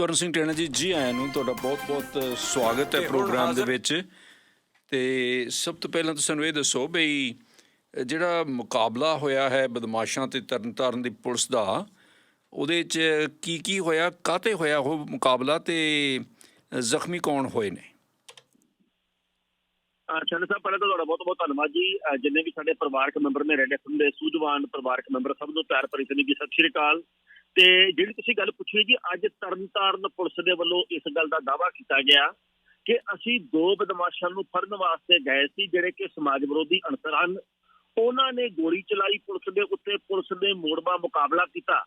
ਸਵਰਨ ਸਿੰਘ ਟੇਣਾ ਜੀ ਜੀ ਆਇਆਂ ਨੂੰ ਤੁਹਾਡਾ ਬਹੁਤ-ਬਹੁਤ ਸਵਾਗਤ ਹੈ ਪ੍ਰੋਗਰਾਮ ਦੇ ਵਿੱਚ। ਤੇ ਸਭ ਤੋਂ ਪਹਿਲਾਂ ਤਾਂ ਸਾਨੂੰ ਇਹ ਦੱਸੋ ਬਈ ਜਿਹੜਾ ਮੁਕਾਬਲਾ ਹੋਇਆ ਹੈ ਬਦਮਾਸ਼ਾਂ ਤੇ ਤਰਨਤਾਰਨ ਦੀ ਪੁਲਿਸ ਦਾ ਉਹਦੇ 'ਚ ਕੀ ਕੀ ਹੋਇਆ ਕਾਤੇ ਹੋਇਆ ਉਹ ਮੁਕਾਬਲਾ ਤੇ ਜ਼ਖਮੀ ਕੌਣ ਹੋਏ ਨੇ? ਚੰਦ ਸਾਹਿਬ ਪਹਿਲਾਂ ਤਾਂ ਤੁਹਾਡਾ ਬਹੁਤ ਬਹੁਤ ਧੰਨਵਾਦ ਜੀ। ਜਿੰਨੇ ਵੀ ਸਾਡੇ ਪਰਿਵਾਰਕ ਮੈਂਬਰ ਨੇ ਰੈਡ ਐਫਐਮ ਦੇ ਸੂਝਵਾਨ ਪਰਿਵਾਰਕ ਮੈਂਬਰ ਸਭ ਨੂੰ ਪਿਆਰ ਭਰੀ ਸਤਿ ਸ਼੍ਰੀ ਅਕਾਲ। ਤੇ ਜਿਹੜੀ ਤੁਸੀਂ ਗੱਲ ਪੁੱਛੀ ਜੀ ਅੱਜ ਤਰਨਤਾਰਨ ਪੁਲਿਸ ਦੇ ਵੱਲੋਂ ਇਸ ਗੱਲ ਦਾ ਦਾਅਵਾ ਕੀਤਾ ਗਿਆ ਕਿ ਅਸੀਂ ਦੋ ਬਦਮਾਸ਼ਾਂ ਨੂੰ ਫੜਨ ਵਾਸਤੇ ਗਏ ਸੀ, ਜਿਹੜੇ ਕਿ ਸਮਾਜ ਵਿਰੋਧੀ ਅਨਸਰ ਹਨ। ਉਹਨਾਂ ਨੇ ਗੋਲੀ ਚਲਾਈ, ਪੁਲਿਸ ਦੇ ਉੱਤੇ ਪੁਲਿਸ ਨੇ ਮੋੜਵਾ ਮੁਕਾਬਲਾ ਕੀਤਾ।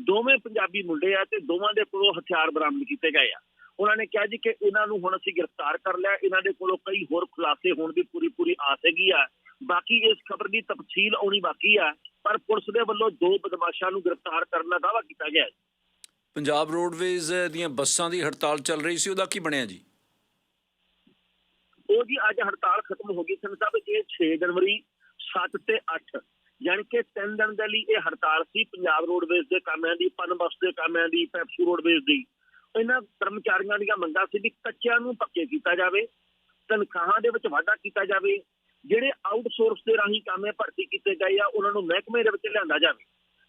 ਦੋਵੇਂ ਪੰਜਾਬੀ ਮੁੰਡੇ ਆ ਤੇ ਦੋਵਾਂ ਦੇ ਕੋਲੋਂ ਹਥਿਆਰ ਬਰਾਮਦ ਕੀਤੇ ਗਏ ਆ। ਉਹਨਾਂ ਨੇ ਕਿਹਾ ਜੀ ਕਿ ਇਹਨਾਂ ਨੂੰ ਹੁਣ ਅਸੀਂ ਗ੍ਰਿਫਤਾਰ ਕਰ ਲਿਆ। ਇਹਨਾਂ ਦੇ ਕੋਲੋਂ ਕਈ ਹੋਰ ਖੁਲਾਸੇ ਹੋਣ ਦੀ ਪੂਰੀ ਪੂਰੀ ਆਸ ਹੈਗੀ ਆ। ਬਾਕੀ ਇਸ ਖਬਰ ਦੀ ਤਫਸੀਲ ਆਉਣੀ ਬਾਕੀ ਆ। ਪਰ ਪੁਲਿਸ ਦੇ ਵੱਲੋਂ ਦੋ ਬਦਮਾਸ਼ਾਂ ਨੂੰ ਗ੍ਰਿਫਤਾਰ ਕਰਨ ਦਾ ਦਾਅਵਾ ਕੀਤਾ ਗਿਆ ਹੈ। ਪੰਜਾਬ ਰੋਡਵੇਜ਼ ਦੀਆਂ ਬੱਸਾਂ ਦੀ ਹੜਤਾਲ ਚੱਲ ਰਹੀ ਸੀ ਉਹਦਾ ਕੀ ਬਣਿਆ ਜੀ? ਉਹ ਜੀ ਅੱਜ ਹੜਤਾਲ ਖਤਮ ਹੋ ਗਈ ਸਨ ਸਾਹਿਬ ਇਹ 6 ਜਨਵਰੀ 7 ਤੇ 8 ਯਾਨੀ ਕਿ 3 ਦਿਨ ਦੇ ਲਈ ਇਹ ਹੜਤਾਲ ਸੀ ਪੰਜਾਬ ਰੋਡਵੇਜ਼ ਦੇ ਕਾਮਿਆਂ ਦੀ ਪਨ ਬੱਸ ਦੇ ਕਾਮਿਆਂ ਦੀ ਪੈਪਸੂ ਰੋਡਵੇਜ਼ ਦੀ। ਇਹਨਾਂ ਕਰਮਚਾਰੀਆਂ ਦੀਆਂ ਮੰਗਾਂ ਸੀ ਵੀ ਕੱਚਿਆਂ ਨੂੰ ਪੱਕੇ ਕੀਤਾ ਜਾਵੇ ਤਨਖਾਹਾਂ ਦੇ ਵਿੱਚ ਵਾਧਾ ਕੀਤਾ ਜਾਵੇ ਜਿਹੜੇ ਆਊਟਸੋਰਸ ਦੇ ਰਾਹੀਂ ਕਾਮੇ ਭਰਤੀ ਕੀਤੇ ਗਏ ਆ, ਉਹਨਾਂ ਨੂੰ ਮਹਿਕਮੇ ਦੇ ਵਿੱਚ ਲਿਆਂਦਾ ਜਾਵੇ।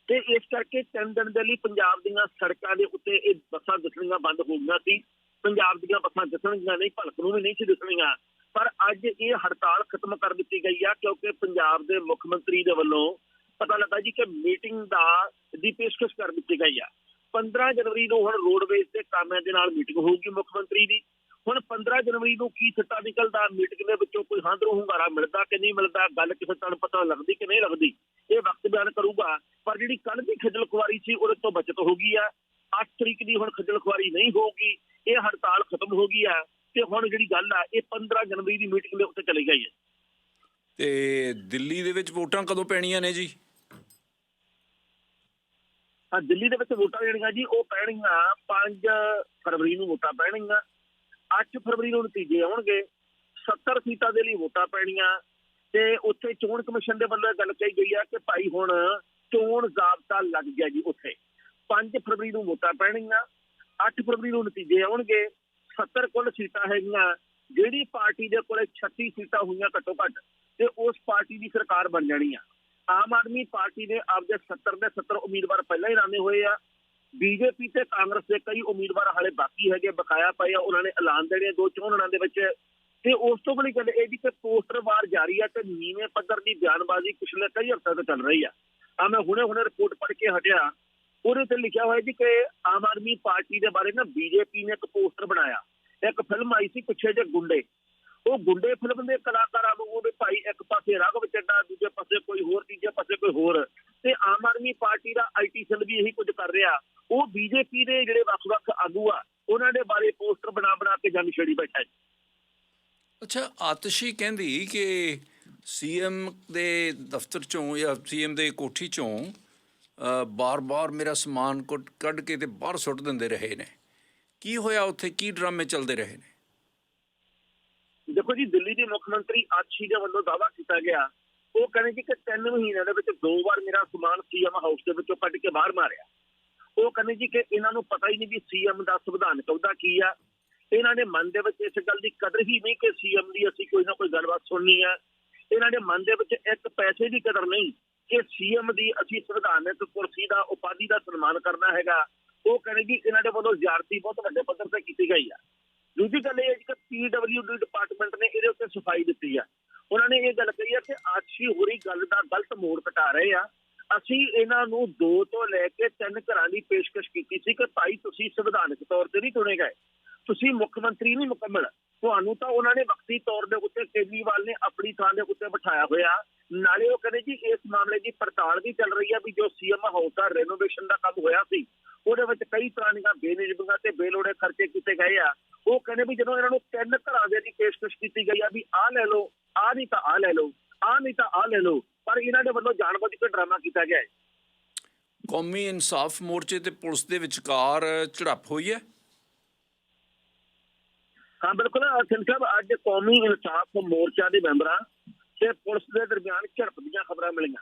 ਤੇ ਇਸ ਕਰਕੇ ਤਿੰਨ ਦਿਨ ਦੇ ਲਈ ਪੰਜਾਬ ਦੀਆਂ ਸੜਕਾਂ ਦੇ ਉੱਤੇ ਇਹ ਬੱਸਾਂ ਦਿਸਣੀਆਂ ਬੰਦ ਹੋ ਗਈਆਂ ਸੀ। ਪੰਜਾਬ ਦੀਆਂ ਬੱਸਾਂ ਦਿਸਣਗੀਆਂ ਨਹੀਂ, ਭਲਕ ਨੂੰ ਵੀ ਨਹੀਂ ਸੀ ਦਿਸਣੀਆਂ। ਪਰ ਅੱਜ ਇਹ ਹੜਤਾਲ ਖਤਮ ਕਰ ਦਿੱਤੀ ਗਈ ਆ, ਕਿਉਂਕਿ ਪੰਜਾਬ ਦੇ ਮੁੱਖ ਮੰਤਰੀ ਦੇ ਵੱਲੋਂ ਪਤਾ ਲੱਗਾ ਜੀ ਕਿ ਮੀਟਿੰਗ ਦਾ ਦੀ ਪੇਸ਼ਕਸ਼ ਕਰ ਦਿੱਤੀ ਗਈ ਆ। 15 ਜਨਵਰੀ ਨੂੰ ਹੁਣ ਰੋਡਵੇਜ਼ ਦੇ ਕਾਮਿਆਂ ਦੇ ਨਾਲ ਮੀਟਿੰਗ ਹੋਊਗੀ ਮੁੱਖ ਮੰਤਰੀ ਦੀ। ਹੁਣ 15 ਜਨਵਰੀ ਨੂੰ ਕੀ ਸਿੱਟਾ ਨਿਕਲਦਾ? ਮੀਟਿੰਗ ਦੇ ਵਿੱਚੋਂ ਕੋਈ ਹਾਂਦਰੋਂ ਹੁੰਗਾਰਾ ਮਿਲਦਾ ਕਿ ਨਹੀਂ ਮਿਲਦਾ? ਗੱਲ ਕਿਸੇ ਤਨ ਪਤਾ ਲੱਗਦੀ ਕਿ ਨਹੀਂ ਲੱਗਦੀ? ਇਹ ਵਕਤ ਬਿਆਨ ਕਰੂਗਾ। ਪਰ ਜਿਹੜੀ ਕੱਲ ਦੀ ਖੱਜਲ ਖੁਆਰੀ ਸੀ ਉਹਦੇ ਤੋਂ ਬਚਤ ਹੋ ਗਈ ਆ। 8 ਤਰੀਕ ਦੀ ਹੁਣ ਖੱਜਲ ਖੁਆਰੀ ਨਹੀਂ ਹੋਊਗੀ। ਇਹ ਹੜਤਾਲ ਖਤਮ ਹੋ ਗਈ ਆ ਤੇ ਹੁਣ ਜਿਹੜੀ ਗੱਲ ਆ ਇਹ 15 ਜਨਵਰੀ ਦੀ ਮੀਟਿੰਗ ਦੇ ਉੱਤੇ ਚਲੀ ਗਈ ਹੈ ਤੇ ਦਿੱਲੀ ਦੇ ਵਿੱਚ ਵੋਟਾਂ ਕਦੋਂ ਪੈਣੀਆਂ ਨੇ ਜੀ? ਹਾਂ ਦਿੱਲੀ ਦੇ ਵਿੱਚ ਵੋਟਾਂ ਜਿਹੜੀਆਂ ਜੀ ਉਹ ਪੈਣਗੀਆਂ 5 ਫਰਵਰੀ ਨੂੰ ਵੋਟਾਂ ਪੈਣਗੀਆਂ। 8 ਫਰਵਰੀ ਨੂੰ ਨਤੀਜੇ ਆਉਣਗੇ। 70 ਸੀਟਾਂ ਦੇ ਲਈ ਵੋਟਾਂ ਪੈਣੀਆਂ ਤੇ ਉੱਥੇ ਚੋਣ ਕਮਿਸ਼ਨ ਦੇ ਵੱਲੋਂ ਇਹ ਗੱਲ ਕਹੀ ਗਈ ਆ ਕਿ ਭਾਈ ਹੁਣ ਚੋਣ ਜ਼ਾਬਤਾ ਲੱਗ ਗਿਆ ਜੀ ਉੱਥੇ। 5 ਫਰਵਰੀ ਨੂੰ ਵੋਟਾਂ ਪੈਣਗੀਆਂ 8 ਫਰਵਰੀ ਨੂੰ ਨਤੀਜੇ ਆਉਣਗੇ। 70 ਕੁੱਲ ਸੀਟਾਂ ਹੈਗੀਆਂ, ਜਿਹੜੀ ਪਾਰਟੀ ਦੇ ਕੋਲੇ 36 ਸੀਟਾਂ ਹੋਈਆਂ ਘੱਟੋ ਘੱਟ, ਤੇ ਉਸ ਪਾਰਟੀ ਦੀ ਸਰਕਾਰ ਬਣ ਜਾਣੀ ਆ। ਆਮ ਆਦਮੀ ਪਾਰਟੀ ਨੇ ਆਪਦੇ 70 ਦੇ 70 ਉਮੀਦਵਾਰ ਪਹਿਲਾਂ ਹੀ ਰਾਣੇ ਹੋਏ ਆ। ਬੀਜੇਪੀ ਤੇ ਕਾਂਗਰਸ ਦੇ ਕਈ ਉਮੀਦਵਾਰ ਹਾਲੇ ਬਾਕੀ ਹੈਗੇ, ਬਕਾਇਆ ਪਏ ਆ, ਉਹਨਾਂ ਨੇ ਐਲਾਨ ਦੇਣੇ ਦੋ ਚੋਣਾਂ ਦੇ ਵਿੱਚ। ਤੇ ਉਸ ਤੋਂ ਬੜੀ ਗੱਲ ਇਹ ਵੀ ਕਿ ਪੋਸਟਰ ਵਾਰ ਜਾਰੀ ਆ ਤੇ ਨੀਵੇਂ ਪੱਧਰ ਦੀ ਬਿਆਨਬਾਜ਼ੀ ਪਿਛਲੇ ਕਈ ਹਫ਼ਤਿਆਂ ਤੋਂ ਚੱਲ ਰਹੀ ਆ। ਆ ਮੈਂ ਹੁਣੇ ਹੁਣੇ ਰਿਪੋਰਟ ਪੜ੍ਹ ਕੇ ਹਟਿਆ। ਉਹਦੇ ਤੇ ਲਿਖਿਆ ਹੋਇਆ ਜੀ ਕਿ ਆਮ ਆਦਮੀ ਪਾਰਟੀ ਦੇ ਬਾਰੇ ਨਾ ਬੀਜੇਪੀ ਨੇ ਇੱਕ ਪੋਸਟਰ ਬਣਾਇਆ। ਇੱਕ ਫਿਲਮ ਆਈ ਸੀ ਪਿੱਛੇ ਜੇ ਗੁੰਡੇ। ਉਹ ਗੁੰਡੇ ਫਿਲਮ ਦੇ ਕਲਾਕਾਰਾਂ ਨੂੰ ਉਹਦੇ ਭਾਈ ਇੱਕ ਪਾਸੇ ਰਾਘਵ ਚੱਡਾ ਦੂਜੇ ਪਾਸੇ ਕੋਈ ਹੋਰ, ਤੀਜੇ ਪਾਸੇ ਕੋਈ ਹੋਰ। ਤੇ ਆਮ ਆਦਮੀ ਪਾਰਟੀ ਦਾ ਆਈਟੀ ਸੈੱਲ ਵੀ ਇਹੀ ਕੁਝ ਕਰ ਰਿਹਾ। ਉਹ ਬੀਜੇਪੀ ਦੇ ਜਿਹੜੇ ਵੱਖ-ਵੱਖ ਆਗੂ ਆ, ਉਹਨਾਂ ਦੇ ਬਾਰੇ ਪੋਸਟਰ ਬਣਾ ਬਣਾ ਕੇ ਜੰਗ ਛੇੜੀ ਬੈਠਾ ਜੀ। ਅੱਛਾ, ਆਤਸ਼ੀ ਕਹਿੰਦੀ ਕਿ ਸੀਐਮ ਦੇ ਦਫ਼ਤਰ ਚੋਂ ਜਾਂ ਸੀਐਮ ਦੇ ਕੋਠੀ ਚੋਂ ਬਾਰ-ਬਾਰ ਮੇਰਾ ਸਮਾਨ ਕੁੱਟ- ਕੱਢ ਕੇ ਤੇ ਬਾਹਰ ਸੁੱਟ ਦਿੰਦੇ ਰਹੇ ਨੇ। ਕੀ ਹੋਇਆ ਉੱਥੇ? ਕੀ ਡਰਾਮੇ ਚੱਲਦੇ ਰਹੇ ਨੇ? ਦੇਖੋ ਜੀ, ਦਿੱਲੀ ਦੇ ਮੁੱਖ ਮੰਤਰੀ ਆਛੀ ਦੇ ਵੱਲੋਂ ਦਾਅਵਾ ਕੀਤਾ ਗਿਆ। ਉਹ ਕਹਿੰਦੇ ਜੀ ਕਿ ਤਿੰਨ ਮਹੀਨਿਆਂ ਦੇ ਵਿੱਚ ਦੋ ਵਾਰ ਮੇਰਾ ਸਮਾਨ ਸੀਐਮ ਹਾਊਸ ਦੇ ਵਿੱਚੋਂ ਕੱਢ ਕੇ ਬਾਹਰ ਮਾਰਿਆ। ਉਹ ਕਹਿੰਦੇ ਜੀ ਕਿ ਇਹਨਾਂ ਨੂੰ ਪਤਾ ਹੀ ਨਹੀਂ ਵੀ ਸੀਐਮ ਦਾ ਸੰਵਿਧਾਨਕ ਅਹੁਦਾ ਕੀ ਆ। ਇਹਨਾਂ ਦੇ ਮਨ ਦੇ ਵਿੱਚ ਇਸ ਗੱਲ ਦੀ ਕਦਰ ਹੀ ਨਹੀਂ ਕਿ ਸੀਐਮ ਦੀ ਅਸੀਂ ਕੋਈ ਨਾ ਕੋਈ ਗੱਲਬਾਤ ਸੁਣਨੀ ਆ। ਇਹਨਾਂ ਦੇ ਮਨ ਦੇ ਵਿੱਚ ਇੱਕ ਪੈਸੇ ਦੀ ਕਦਰ ਨਹੀਂ ਕਿ ਸੀਐਮ ਦੀ ਅਸੀਂ ਸੰਵਿਧਾਨਕ ਕੁਰਸੀ ਦਾ, ਉਪਾਧੀ ਦਾ ਸਨਮਾਨ ਕਰਨਾ ਹੈਗਾ। ਉਹ ਕਹਿੰਦੇ ਜੀ, ਇਹਨਾਂ ਦੇ ਵੱਲੋਂ ਜ਼ਿਆਰਤੀ ਬਹੁਤ ਵੱਡੇ ਪੱਧਰ ਤੇ ਕੀਤੀ ਗਈ ਆ। ਦੂਜੀ ਗੱਲ ਇਹ ਹੈ ਜੀ ਕਿ ਪੀਡਬਲਯੂਡੀ ਡਿਪਾਰਟਮੈਂਟ ਨੇ ਇਹਦੇ ਉੱਤੇ ਸਫ਼ਾਈ ਦਿੱਤੀ ਆ। ਉਹਨਾਂ ਨੇ ਇਹ ਗੱਲ ਕਹੀ ਆ ਕਿ ਆਛੀ ਹੋਰੀ ਗੱਲ ਦਾ ਗਲਤ ਮੋੜ ਕਟਾ ਰਹੇ ਆ। ਅਸੀਂ ਇਹਨਾਂ ਨੂੰ ਦੋ ਤੋਂ ਲੈ ਕੇ ਤਿੰਨ ਘਰਾਂ ਦੀ ਪੇਸ਼ਕਸ਼ ਕੀਤੀ ਸੀ ਕਿ ਭਾਈ ਤੁਸੀਂ ਸੰਵਿਧਾਨਕ ਤੌਰ ਤੇ ਨਹੀਂ ਚੁਣੇ ਗਏ। ਤੁਸੀਂ ਮੁੱਖ ਮੰਤਰੀ ਨਹੀਂ ਮੁਕੰਮਲ। ਤੁਹਾਨੂੰ ਤਾਂ ਉਹਨਾਂ ਨੇ ਵਕਤੀ ਤੌਰ ਦੇ ਉੱਤੇ ਕੇਜਰੀਵਾਲ ਨੇ ਆਪਣੀ ਥਾਂ ਦੇ ਉੱਤੇ ਬਿਠਾਇਆ ਹੋਇਆ। ਨਾਲੇ ਉਹ ਕਹਿੰਦੇ ਜੀ, ਇਸ ਮਾਮਲੇ ਦੀ ਪੜਤਾਲ ਵੀ ਚੱਲ ਰਹੀ ਆ ਵੀ ਜੋ ਸੀਐਮ ਹਾਊਸ ਦਾ ਰੈਨੋਵੇਸ਼ਨ ਦਾ ਕੰਮ ਹੋਇਆ ਸੀ, ਉਹਦੇ ਵਿੱਚ ਕਈ ਤਰ੍ਹਾਂ ਦੀਆਂ ਬੇਨਿਯਮੀਆਂ ਤੇ ਬੇਲੋੜੇ ਖਰਚੇ ਕੀਤੇ ਗਏ ਆ। ਉਹ ਕਹਿੰਦੇ ਵੀ ਜਦੋਂ ਇਹਨਾਂ ਨੂੰ ਤਿੰਨ ਘਰਾਂ ਦੇ ਦੀ ਪੇਸ਼ਕਸ਼ ਕੀਤੀ ਗਈ ਆ ਵੀ ਆਹ ਲੈ ਲਓ, ਆਹ ਨਹੀਂ ਤਾਂ ਆਹ ਲੈ ਲਓ, ਆਹ ਨਹੀਂ ਤਾਂ ਆਹ ਲੈ ਲਓ, ਪਰ ਇਹਨਾਂ ਦੇ ਵੱਲੋਂ ਜਾਣਬੁੱਝ ਕੇ ਡਰਾਮਾ ਕੀਤਾ ਗਿਆ ਹੈ। ਕੌਮੀ ਇਨਸਾਫ ਮੋਰਚੇ ਤੇ ਪੁਲਿਸ ਦੇ ਵਿਚਕਾਰ ਝੜਪ ਹੋਈ ਹੈ। ਹਾਂ, ਬਿਲਕੁਲ। ਸਿੰਘ ਸਾਹਿਬ, ਅੱਜ ਕੌਮੀ ਇਨਸਾਫ ਮੋਰਚਾ ਦੇ ਮੈਂਬਰਾਂ ਤੇ ਪੁਲਿਸ ਦੇ ਦਰਮਿਆਨ ਝੜਪ ਦੀਆਂ ਖਬਰਾਂ ਮਿਲੀਆਂ।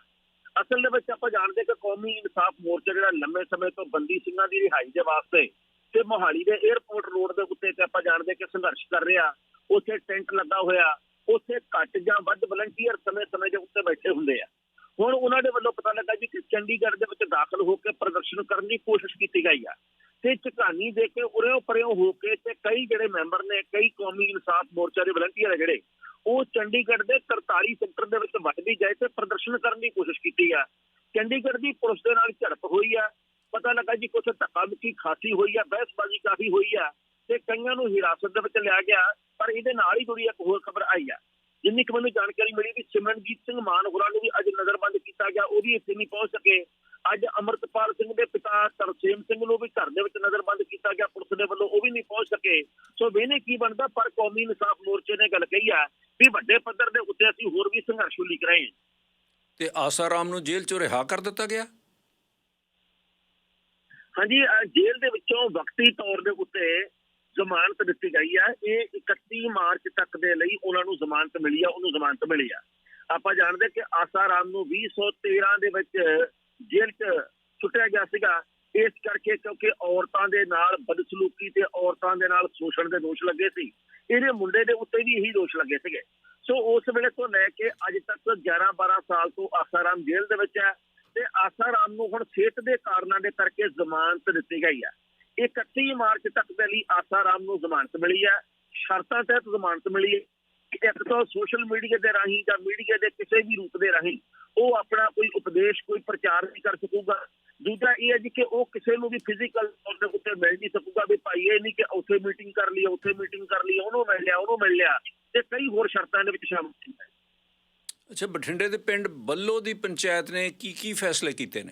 ਅਸਲ ਦੇ ਵਿੱਚ ਆਪਾਂ ਜਾਣਦੇ ਕਿ ਕੌਮੀ ਇਨਸਾਫ ਮੋਰਚਾ ਜਿਹੜਾ ਲੰਮੇ ਸਮੇਂ ਤੋਂ ਬੰਦੀ ਸਿੰਘਾਂ ਦੀ ਰਿਹਾਈ ਦੇ ਵਾਸਤੇ ਤੇ ਮੋਹਾਲੀ ਦੇ 에ਅਰਪੋਰਟ ਰੋਡ ਦੇ ਉੱਤੇ ਤੇ ਆਪਾਂ ਜਾਣਦੇ ਕਿ ਸੰਘਰਸ਼ ਕਰ ਰਿਹਾ। ਉੱਥੇ ਟੈਂਟ ਲੱਗਾ ਹੋਇਆ, ਉੱਥੇ ਘੱਟ ਜਾਂ ਵੱਧ ਵਲੰਟੀਅਰ ਸਮੇਂ-ਸਮੇਂ ਦੇ ਉੱਤੇ ਬੈਠੇ ਹੁੰਦੇ ਆ। ਹੁਣ ਉਹਨਾਂ ਦੇ ਵੱਲੋਂ ਪਤਾ ਲੱਗਾ ਜੀ ਕਿ ਚੰਡੀਗੜ੍ਹ ਦੇ ਵਿੱਚ ਦਾਖਲ ਹੋ ਕੇ ਪ੍ਰਦਰਸ਼ਨ ਕਰਨ ਦੀ ਕੋਸ਼ਿਸ਼ ਕੀਤੀ ਗਈ ਆ। ਤੇ ਝਕਾਨੀ ਦੇ ਕੇ ਉਰਿਓ ਪਰਿਓ ਹੋ ਕੇ ਤੇ ਕਈ ਜਿਹੜੇ ਮੈਂਬਰ ਨੇ, ਕਈ ਕੌਮੀ ਇਨਸਾਫ ਮੋਰਚਾ ਦੇ ਵਲੰਟੀਅਰ ਆ ਜਿਹੜੇ ਉਹ ਚੰਡੀਗੜ੍ਹ ਦੇ 43 ਸੈਕਟਰ ਦੇ ਵਿੱਚ ਵੱਧ ਵੀ ਗਏ ਤੇ ਪ੍ਰਦਰਸ਼ਨ ਕਰਨ ਦੀ ਕੋਸ਼ਿਸ਼ ਕੀਤੀ ਆ। ਚੰਡੀਗੜ੍ਹ ਦੀ ਪੁਲਿਸ ਦੇ ਨਾਲ ਝੜਪ ਹੋਈ ਆ। ਪਤਾ ਲੱਗਾ ਜੀ ਕੁਝ ਧੱਕਾ ਮੁੱਕੀ ਖਾਸੀ ਹੋਈ ਆ, ਬਹਿਸਬਾਜ਼ੀ ਕਾਫੀ ਹੋਈ ਆ ਤੇ ਕਈਆਂ ਨੂੰ ਹਿਰਾਸਤ ਦੇ ਵਿੱਚ ਲਿਆ ਗਿਆ, ਪਰ ਇਹਦੇ ਨਾਲ ਹੀ ਜੁੜੀ ਇੱਕ ਹੋਰ ਖਬਰ ਆਈ ਆ। ਜਿੰਨੀ ਕਿ ਮੈਨੂੰ ਜਾਣਕਾਰੀ ਮਿਲੀ ਵੀ ਸਿਮਰਨਜੀਤ ਸਿੰਘ ਮਾਨ ਹੋਰਾਂ ਨੂੰ ਵੀ ਅੱਜ ਨਜ਼ਰਬੰਦ ਕੀਤਾ ਗਿਆ, ਉਹ ਵੀ ਇੱਥੇ ਨਹੀਂ ਪਹੁੰਚ ਸਕੇ ਅੱਜ ਅਮਰਤਪਾਲ ਸਿੰਘ ਦੇ ਪਿਤਾ ਤਰਸੇਮ ਸਿੰਘ ਨੂੰ ਵੀ ਘਰ ਦੇ ਵਿੱਚ ਨਜ਼ਰਬੰਦ ਕੀਤਾ ਗਿਆ ਪੁਲਿਸ ਦੇ ਵੱਲੋਂ ਉਹ ਵੀ ਨਹੀਂ ਪਹੁੰਚ ਸਕੇ। ਸੋ ਵੇਨੇ ਕੀ ਬਣਦਾ? ਪਰ ਕੌਮੀ ਇਨਸਾਫ ਮੋਰਚੇ ਨੇ ਗੱਲ ਕਹੀ ਆ ਵੀ ਵੱਡੇ ਪੱਧਰ ਦੇ ਉੱਤੇ ਅਸੀਂ ਹੋਰ ਵੀ ਸੰਘਰਸ਼ ਉਲੀਕ ਰਹੇ ਹਾਂ। ਤੇ ਆਸਾਰਾਮ ਨੂੰ ਜੇਲ੍ਹ ਚੋਂ ਰਿਹਾ ਕਰ ਦਿੱਤਾ ਗਿਆ? ਹਾਂਜੀ ਜੇਲ੍ਹ ਦੇ ਵਿੱਚੋਂ ਵਕਤੀ ਤੌਰ ਦੇ ਉੱਤੇ ਜ਼ਮਾਨਤ ਦਿੱਤੀ ਗਈ ਹੈ। ਇਹ 31 ਮਾਰਚ ਤੱਕ ਦੇ ਲਈ ਉਹਨਾਂ ਨੂੰ ਜ਼ਮਾਨਤ ਮਿਲੀ ਆ ਉਹਨੂੰ ਜ਼ਮਾਨਤ ਮਿਲੀ ਆ। ਆਪਾਂ ਜਾਣਦੇ ਕਿ ਆਸਾਰਾਮ ਨੂੰ 2013 ਦੇ ਵਿੱਚ ਜੇਲ੍ਹ 'ਚ ਸੁੱਟਿਆ ਗਿਆ ਸੀਗਾ। ਇਸ ਕਰਕੇ ਕਿਉਂਕਿ ਔਰਤਾਂ ਦੇ ਨਾਲ ਬਦਸਲੂਕੀ ਤੇ ਔਰਤਾਂ ਦੇ ਨਾਲ ਸ਼ੋਸ਼ਣ ਦੇ ਦੋਸ਼ ਲੱਗੇ ਸੀ। ਇਹਦੇ ਮੁੰਡੇ ਦੇ ਉੱਤੇ ਵੀ ਇਹੀ ਦੋਸ਼ ਲੱਗੇ ਸੀਗੇ। ਸੋ ਉਸ ਵੇਲੇ ਤੋਂ ਲੈ ਕੇ ਅੱਜ ਤੱਕ 11 12 ਸਾਲ ਤੋਂ ਆਸਾਰਾਮ ਜੇਲ੍ਹ ਦੇ ਵਿੱਚ ਹੈ ਤੇ ਆਸਾਰਾਮ ਨੂੰ ਹੁਣ ਸਿਹਤ ਦੇ ਕਾਰਨਾਂ ਦੇ ਕਰਕੇ ਜ਼ਮਾਨਤ ਦਿੱਤੀ ਗਈ ਹੈ। 31 ਮਾਰਚ ਤੱਕ ਦੇ ਲਈ ਆਸਾਰਾਮ ਨੂੰ ਜ਼ਮਾਨਤ ਮਿਲੀ ਹੈ। ਸ਼ਰਤਾਂ ਤਹਿਤ ਜ਼ਮਾਨਤ ਮਿਲੀ ਹੈ ਇੱਕ ਤਾਂ ਸੋਸ਼ਲ ਮੀਡੀਆ ਦੇ ਰਾਹੀਂ ਜਾਂ ਮੀਡੀਆ ਦੇ ਕਿਸੇ ਵੀ ਰੂਪ ਦੇ ਰਾਹੀਂ ਉਹ ਆਪਣਾ ਕੋਈ ਉਪਦੇਸ਼, ਕੋਈ ਪ੍ਰਚਾਰ ਨਹੀਂ ਕਰ ਸਕੂਗਾ। ਦੂਜਾ ਇਹ ਹੈ ਜੀ ਕਿ ਉਹ ਕਿਸੇ ਨੂੰ ਵੀ ਫਿਜ਼ੀਕਲ ਤੌਰ ਦੇ ਉੱਤੇ ਮਿਲ ਨਹੀਂ ਸਕੂਗਾ ਵੀ ਭਾਈ ਇਹ ਨਹੀਂ ਕਿ ਉੱਥੇ ਮੀਟਿੰਗ ਕਰ ਲਈ ਉੱਥੇ ਮੀਟਿੰਗ ਕਰ ਲਈ ਉਹਨੂੰ ਮਿਲ ਲਿਆ ਉਹਨੂੰ ਮਿਲ ਲਿਆ ਤੇ ਕਈ ਹੋਰ ਸ਼ਰਤਾਂ ਦੇ ਵਿੱਚ ਸ਼ਾਮਲ ਸੀ ਅੱਛਾ ਬਠਿੰਡੇ ਦੇ ਪਿੰਡ ਬੱਲੋ ਦੀ ਪੰਚਾਇਤ ਨੇ ਕੀ ਕੀ ਫੈਸਲੇ ਕੀਤੇ ਨੇ?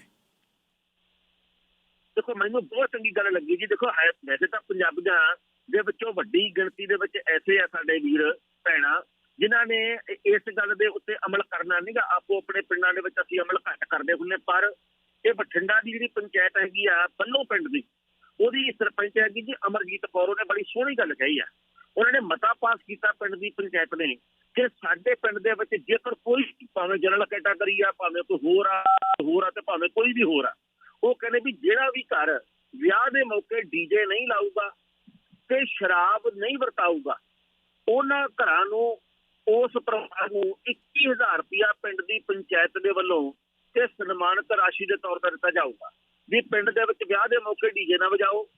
ਦੇਖੋ ਮੈਨੂੰ ਬਹੁਤ ਚੰਗੀ ਗੱਲ ਲੱਗੀ ਜੀ। ਦੇਖੋ ਹੈ ਵੈਸੇ ਤਾਂ ਪੰਜਾਬੀਆਂ ਦੇ ਵਿੱਚੋਂ ਵੱਡੀ ਗਿਣਤੀ ਦੇ ਵਿੱਚ ਐਸੇ ਆ ਸਾਡੇ ਵੀਰ ਭੈਣਾ ਜਿਨ੍ਹਾਂ ਨੇ ਇਸ ਗੱਲ ਦੇ ਉੱਤੇ ਅਮਲ ਕਰਨਾ ਨਹੀਂਗਾ ਆਪੋ ਆਪਣੇ ਪਿੰਡਾਂ ਦੇ ਵਿੱਚ ਅਸੀਂ ਅਮਲ ਘੱਟ ਕਰਦੇ ਹੁੰਨੇ ਪਰ ਇਹ ਬਠਿੰਡਾ ਦੀ ਜਿਹੜੀ ਪੰਚਾਇਤ ਹੈਗੀ ਆ ਬੱਲੋ ਪਿੰਡ ਦੀ, ਉਹਦੀ ਸਰਪੰਚ ਹੈਗੀ ਜੀ ਅਮਰਜੀਤ ਕੌਰ, ਉਹਨੇ ਬੜੀ ਸੋਹਣੀ ਗੱਲ ਕਹੀ ਆ। ਉਹਨਾਂ ਨੇ ਮਤਾ ਪਾਸ ਕੀਤਾ ਪਿੰਡ ਦੀ ਪੰਚਾਇਤ ਨੇ ਕਿ ਸਾਡੇ ਪਿੰਡ ਦੇ ਵਿੱਚ ਜੇਕਰ ਕੋਈ ਭਾਵੇਂ ਜਨਰਲ ਕੈਟਾਗਰੀ ਆ, ਭਾਵੇਂ ਕੋਈ ਹੋਰ ਆ ਹੋਰ ਆ ਤੇ ਭਾਵੇਂ ਕੋਈ ਵੀ ਹੋਰ ਆ, ਉਹ ਕਹਿੰਦੇ ਵੀ ਜਿਹੜਾ ਵੀ ਘਰ ਵਿਆਹ ਦੇ ਮੌਕੇ ਡੀਜੇ ਨਹੀਂ ਲਾਊਗਾ ਤੇ ਸ਼ਰਾਬ ਨਹੀਂ ਵਰਤਾਊਗਾ, ਉਹਨਾਂ ਘਰਾਂ ਨੂੰ, ਉਸ ਪਰਿਵਾਰ ਨੂੰ 21000 ਰੁਪਇਆ ਪਿੰਡ ਦੀ ਪੰਚਾਇਤ ਦੇ ਵੱਲੋਂ ਤੇ ਸਨਮਾਨਿਤ ਰਾਸ਼ੀ ਦੇ ਤੌਰ ਤੇ ਦਿੱਤਾ ਜਾਊਗਾ। ਵੀ ਪਿੰਡ ਦੇ ਵਿੱਚ ਵਿਆਹ ਦੇ ਮੌਕੇ ਡੀਜੇ ਨਾ ਵਜਾਓ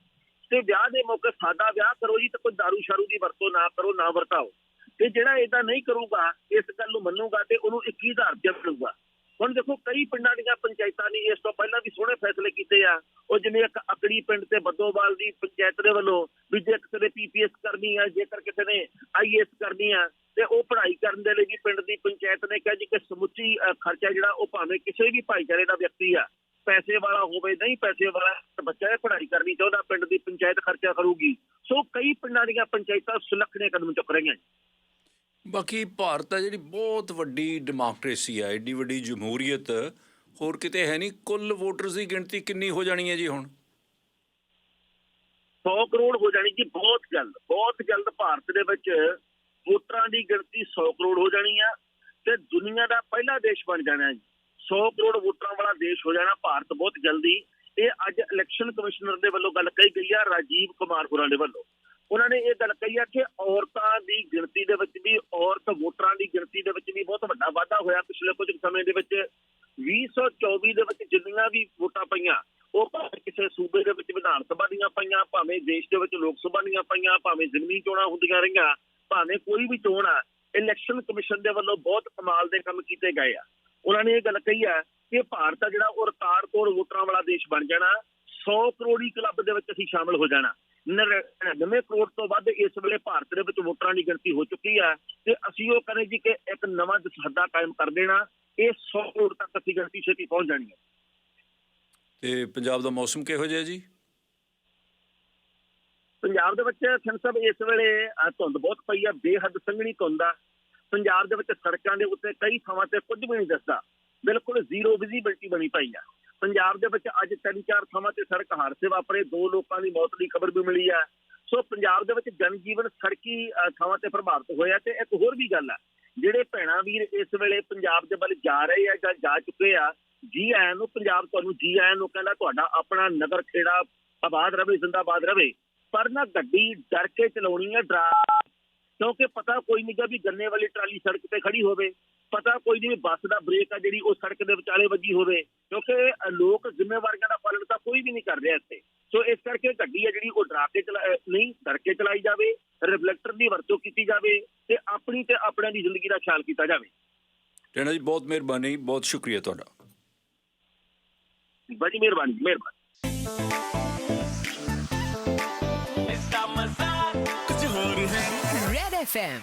ਤੇ ਵਿਆਹ ਦੇ ਮੌਕੇ ਸਾਦਾ ਵਿਆਹ ਕਰੋ ਜੀ ਤੇ ਕੋਈ ਦਾਰੂ ਸ਼ਾਰੂ ਦੀ ਵਰਤੋਂ ਨਾ ਕਰੋ, ਨਾ ਵਰਤਾਓ। ਤੇ ਜਿਹੜਾ ਇਦਾਂ ਨਹੀਂ ਕਰੂਗਾ, ਇਸ ਗੱਲ ਨੂੰ ਮੰਨੂਗਾ ਤੇ ਉਹਨੂੰ 21000 ਰੁਪਇਆ ਮਿਲੂਗਾ। ਹੁਣ ਦੇਖੋ ਕਈ ਪਿੰਡਾਂ ਦੀਆਂ ਪੰਚਾਇਤਾਂ ਨੇ ਇਸ ਤੋਂ ਪਹਿਲਾਂ ਵੀ ਸੋਹਣੇ ਫੈਸਲੇ ਕੀਤੇ ਆ। ਉਹ ਜਿਵੇਂ ਇੱਕ ਅਕੜੀ ਪਿੰਡ ਤੇ ਬੱਦੋਵਾਲ ਦੀ ਪੰਚਾਇਤ ਦੇ ਵੱਲੋਂ ਵੀ ਜੇ ਕਿਸੇ ਨੇ ਪੀਪੀਐਸ ਕਰਨੀ ਆ, ਜੇਕਰ ਕਿਸੇ ਨੇ ਆਈਐਸ ਕਰਨੀ ਆ, ਤੇ ਉਹ ਪੜ੍ਹਾਈ ਕਰਨ ਦੇ ਲਈ ਵੀ ਪਿੰਡ ਦੀ ਪੰਚਾਇਤ ਨੇ ਕਿਹਾ ਜੀ ਕਿ ਸਮੁੱਚੀ ਖਰਚਾ ਜਿਹੜਾ ਉਹ ਭਾਵੇਂ ਕਿਸੇ ਵੀ ਭਾਈਚਾਰੇ ਦਾ ਵਿਅਕਤੀ ਆ, ਪੈਸੇ ਵਾਲਾ ਹੋਵੇ, ਨਹੀਂ ਪੈਸੇ ਵਾਲਾ ਬੱਚਾ ਇਹ ਪੜ੍ਹਾਈ ਕਰਨੀ ਚਾਹੁੰਦਾ, ਪਿੰਡ ਦੀ ਪੰਚਾਇਤ ਖਰਚਾ ਕਰੂਗੀ। ਸੋ ਕਈ ਪਿੰਡਾਂ ਦੀਆਂ ਪੰਚਾਇਤਾਂ ਸੁਲੱਖਣੇ ਕਦਮ ਚੁੱਕ ਰਹੀਆਂ ਬਾਕੀ ਭਾਰਤ ਆ ਜਿਹੜੀ ਬਹੁਤ ਵੱਡੀ ਡੈਮੋਕ੍ਰੇਸੀ ਆ, ਏਡੀ ਵੱਡੀ ਜਮਹੂਰੀਅਤ ਹੋਰ ਕਿਤੇ ਹੈ ਨਹੀਂ, ਕੁੱਲ ਵੋਟਰਸ ਦੀ ਗਿਣਤੀ ਕਿੰਨੀ ਹੋ ਜਾਣੀ ਹੈ ਜੀ ਹੁਣ? 100 ਕਰੋੜ ਹੋ ਜਾਣੀ ਜੀ, ਬਹੁਤ ਜਲਦ ਬਹੁਤ ਜਲਦ ਭਾਰਤ ਦੇ ਵਿੱਚ ਵੋਟਰਾਂ ਦੀ ਗਿਣਤੀ 100 ਕਰੋੜ ਹੋ ਜਾਣੀ ਆ ਤੇ ਦੁਨੀਆ ਦਾ ਪਹਿਲਾ ਦੇਸ਼ ਬਣ ਜਾਣਾ ਜੀ। 100 ਕਰੋੜ ਵੋਟਰਾਂ ਵਾਲਾ ਦੇਸ਼ ਹੋ ਜਾਣਾ ਭਾਰਤ ਬਹੁਤ ਜਲਦੀ। ਇਹ ਅੱਜ ਇਲੈਕਸ਼ਨ ਕਮਿਸ਼ਨਰ ਦੇ ਵੱਲੋਂ ਗੱਲ ਕਹੀ ਗਈ ਆ, ਰਾਜੀਵ ਕੁਮਾਰ ਹੋਰਾਂ ਦੇ ਵੱਲੋਂ। ਉਹਨਾਂ ਨੇ ਇਹ ਗੱਲ ਕਹੀ ਆ ਕਿ ਔਰਤਾਂ ਦੀ ਗਿਣਤੀ ਦੇ ਵਿੱਚ ਵੀ, ਔਰਤ ਵੋਟਰਾਂ ਦੀ ਗਿਣਤੀ ਦੇ ਵਿੱਚ ਵੀ ਬਹੁਤ ਵੱਡਾ ਵਾਧਾ ਹੋਇਆ ਪਿਛਲੇ ਕੁਝ ਸਮੇਂ ਦੇ ਵਿੱਚ। 2024 ਦੇ ਵਿੱਚ ਜਿੰਨੀਆਂ ਵੀ ਵੋਟਾਂ ਪਈਆਂ, ਉਹ ਭਾਵੇਂ ਕਿਸੇ ਸੂਬੇ ਦੇ ਵਿੱਚ ਵਿਧਾਨ ਸਭਾ ਦੀਆਂ ਪਈਆਂ, ਭਾਵੇਂ ਦੇਸ਼ ਦੇ ਵਿੱਚ ਲੋਕ ਸਭਾ ਦੀਆਂ ਪਈਆਂ, ਭਾਵੇਂ ਜ਼ਿਮਨੀ ਚੋਣਾਂ ਹੁੰਦੀਆਂ ਰਹੀਆਂ, ਭਾਵੇਂ ਕੋਈ ਵੀ ਚੋਣ ਆ, ਇਲੈਕਸ਼ਨ ਕਮਿਸ਼ਨ ਦੇ ਵੱਲੋਂ ਬਹੁਤ ਕਮਾਲ ਦੇ ਕੰਮ ਕੀਤੇ ਗਏ ਆ। ਉਹਨਾਂ ਨੇ ਇਹ ਗੱਲ ਕਹੀ ਆ ਕਿ ਭਾਰਤ ਆ ਜਿਹੜਾ ਉਹ ਰਤਾਰ ਤੋੜ ਵੋਟਰਾਂ ਵਾਲਾ ਦੇਸ਼ ਬਣ ਜਾਣਾ 100 ਕਰੋੜੀ ਕਲੱਬ ਦੇ ਵਿੱਚ ਅਸੀਂ ਸ਼ਾਮਲ ਹੋ ਜਾਣਾ। 99 ਕਰੋੜ ਤੋਂ ਵੱਧ ਇਸ ਵੇਲੇ ਭਾਰਤ ਦੇ ਵਿੱਚ ਵੋਟਰਾਂ ਦੀ ਗਿਣਤੀ ਹੋ ਚੁੱਕੀ ਹੈ ਤੇ ਅਸੀਂ ਉਹ ਕਹਿੰਦੇ ਜੀ ਕਿ ਇੱਕ ਨਵਾਂ ਦਸਹੱਦਾ ਕਾਇਮ ਕਰ ਦੇਣਾ ਇਹ 100 ਕਰੋੜ ਤੱਕ ਅਸੀਂ ਗਿਣਤੀ ਛੇਤੀ ਪਹੁੰਚ ਜਾਣੀ ਹੈ। ਤੇ ਪੰਜਾਬ ਦਾ ਮੌਸਮ ਕਿਹੋ ਜਿਹਾ ਜੀ? ਪੰਜਾਬ ਦੇ ਵਿੱਚ ਸਿੰਘ ਸਾਹਿਬ ਇਸ ਵੇਲੇ ਧੁੰਦ ਬਹੁਤ ਪਈ ਆ ਬੇਹੱਦ ਸੰਘਣੀ ਧੁੰਦ ਆ। ਪੰਜਾਬ ਦੇ ਵਿੱਚ ਸੜਕਾਂ ਦੇ ਉੱਤੇ ਕਈ ਥਾਵਾਂ ਤੇ ਕੁਝ ਵੀ ਨਹੀਂ ਦਿਸਦਾ। ਬਿਲਕੁਲ ਜ਼ੀਰੋ ਵਿਜ਼ੀਬਿਲਟੀ ਬਣੀ ਪਈ ਆ। ਪੰਜਾਬ ਦੇ ਵਿੱਚ ਅੱਜ ਤਿੰਨ ਚਾਰ ਥਾਵਾਂ ਤੇ ਸੜਕ ਹਾਦਸੇ ਵਾਪਰੇ, ਦੋ ਲੋਕਾਂ ਦੀ ਮੌਤ ਦੀ ਖਬਰ ਵੀ ਮਿਲੀ ਹੈ। ਸੋ ਪੰਜਾਬ ਦੇ ਵਿੱਚ ਜਨਜੀਵਨ ਸੜਕੀ ਥਾਵਾਂ ਤੇ ਪ੍ਰਭਾਵਿਤ ਹੋਇਆ ਤੇ ਇੱਕ ਹੋਰ ਵੀ ਗੱਲ ਆ ਜਿਹੜੇ ਭੈਣਾ ਵੀਰ ਇਸ ਵੇਲੇ ਪੰਜਾਬ ਦੇ ਵੱਲ ਜਾ ਰਹੇ ਆ ਜਾਂ ਜਾ ਚੁੱਕੇ ਆ ਜੀ ਆਇਆਂ ਨੂੰ ਪੰਜਾਬ ਤੁਹਾਨੂੰ ਜੀ ਆਇਆਂ ਨੂੰ ਕਹਿੰਦਾ ਤੁਹਾਡਾ ਆਪਣਾ ਨਗਰ ਖੇੜਾ ਆਬਾਦ ਰਵੇ, ਜ਼ਿੰਦਾਬਾਦ ਰਵੇ, ਪਰ ਨਾ ਗੱਡੀ ਡਰ ਕੇ ਚਲਾਉਣੀ ਹੈ ਡਰਾ ਕਿਉਂਕਿ ਪਤਾ ਕੋਈ ਨਹੀਂ ਗਾ ਵੀ ਗੰਨੇ ਵਾਲੀ ਟਰਾਲੀ ਸੜਕ ਤੇ ਖੜੀ ਹੋਵੇ। ਪਤਾ ਕੋਈ ਨਹੀਂ ਬੱਸ ਦਾ ਬ੍ਰੇਕ ਆ ਜਿਹੜੀ ਉਹ ਸੜਕ ਦੇ ਵਿਚਾਲੇ ਵੱਜੀ ਹੋਵੇ ਕਿਉਂਕਿ ਲੋਕ ਜ਼ਿੰਮੇਵਾਰੀਆਂ ਦਾ ਪਾਲਣ ਤਾਂ ਕੋਈ ਵੀ ਨਹੀਂ ਕਰ ਰਿਹਾ ਇੱਥੇ। ਸੋ ਇਸ ਕਰਕੇ ਗੱਡੀ ਆ ਜਿਹੜੀ ਉਹ ਡਰਾ ਕੇ ਨਹੀਂ ਕਰਕੇ ਚਲਾਈ ਜਾਵੇ ਰਿਫਲੈਕਟਰ ਦੀ ਵਰਤੋਂ ਕੀਤੀ ਜਾਵੇ ਤੇ ਆਪਣੀ ਤੇ ਆਪਣਿਆਂ ਦੀ ਜ਼ਿੰਦਗੀ ਦਾ ਖਿਆਲ ਕੀਤਾ ਜਾਵੇ। ਟੈਣਾ ਜੀ ਬਹੁਤ ਮਿਹਰਬਾਨੀ ਬਹੁਤ ਸ਼ੁਕਰੀਆ ਤੁਹਾਡਾ। ਬੜੀ ਮਿਹਰਬਾਨੀ ਮਿਹਰਬਾਨੀ। ਇਸ ਦਾ ਮਜ਼ਾ ਕੁਝ ਹੋਰ ਹੈ? Red FM